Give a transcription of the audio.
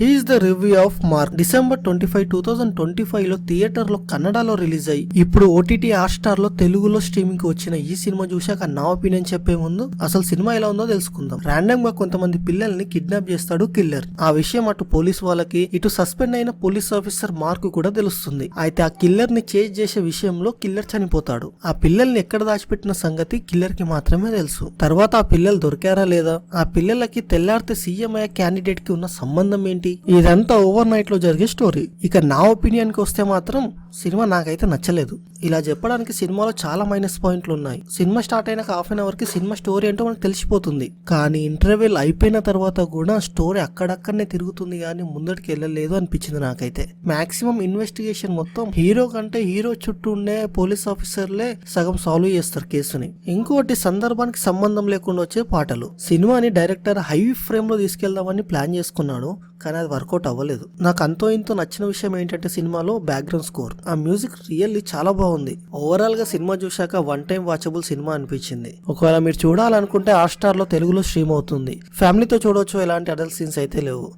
Is the review of Mark December twenty five two thousand twenty ఫైవ్లో థియేటర్లో కన్నడలో release అయ్యి ఇప్పుడు ఓటీటీ హాట్స్టార్లో తెలుగులో స్ట్రీమింగ్కి వచ్చిన ఈ సినిమా చూశాక నా ఒపీనియన్ చెప్పే ముందు అసలు సినిమా ఎలా ఉందో తెలుసుకుందాం. ర్యాండమ్గా కొంతమంది పిల్లల్ని కిడ్నాప్ చేస్తాడు కిల్లర్ ఆ విషయం అటు పోలీస్ వాళ్ళకి ఇటు సస్పెండ్ అయిన పోలీస్ ఆఫీసర్ మార్క్ కూడా తెలుస్తుంది. అయితే ఆ కిల్లర్ని చేజ్ చేసే విషయంలో కిల్లర్ చనిపోతాడు. ఆ పిల్లల్ని ఎక్కడ దాచిపెట్టిన సంగతి కిల్లర్కి మాత్రమే తెలుసు. తర్వాత ఆ పిల్లలు దొరికారా లేదా? ఆ పిల్లలకి తెల్లారితే సీఎం అయ్యే క్యాండిడేట్కి ఉన్న సంబంధం ఏంటి? ఇదంతా ఓవర్ నైట్లో జరిగే స్టోరీ. ఇక నా ఒపీనియన్కి వస్తే మాత్రం సినిమా నాకైతే నచ్చలేదు. ఇలా చెప్పడానికి సినిమాలో చాలా మైనస్ పాయింట్లు ఉన్నాయి సినిమా స్టార్ట్ అయినాక హాఫ్ అన్ అవర్కి సినిమా స్టోరీ ఏంటో మనకు తెలిసిపోతుంది. కానీ ఇంటర్వెల్ అయిపోయిన తర్వాత కూడా స్టోరీ అక్కడక్కడనే తిరుగుతుంది కానీ ముందటికి వెళ్ళలేదు అనిపించింది నాకైతే. మాక్సిమం ఇన్వెస్టిగేషన్ మొత్తం హీరో కంటే హీరో చుట్టూ ఉండే పోలీస్ ఆఫీసర్లే సగం సాల్వ్ చేస్తారు కేసుని. ఇంకోటి సందర్భానికి సంబంధం లేకుండా వచ్చే పాటలు. సినిమాని డైరెక్టర్ హై ఫ్రేమ్లో తీసుకెళ్దామని ప్లాన్ చేసుకున్నాడు కానీ అది వర్కౌట్ అవ్వలేదు. నాకు అంతో ఇంతో నచ్చిన విషయం ఏంటంటే సినిమాలో బ్యాక్గ్రౌండ్ స్కోర్. ఆ మ్యూజిక్ రియల్లీ చాలా బాగుంది. ఓవరాల్గా సినిమా చూశాక వన్ టైం వాచబుల్ సినిమా అనిపించింది. ఒకవేళ మీరు చూడాలనుకుంటే హాట్స్టార్లో తెలుగులో స్ట్రీమ్ అవుతుంది. ఫ్యామిలీతో చూడొచ్చు ఎలాంటి అడల్ట్ సీన్స్ అయితే లేవు.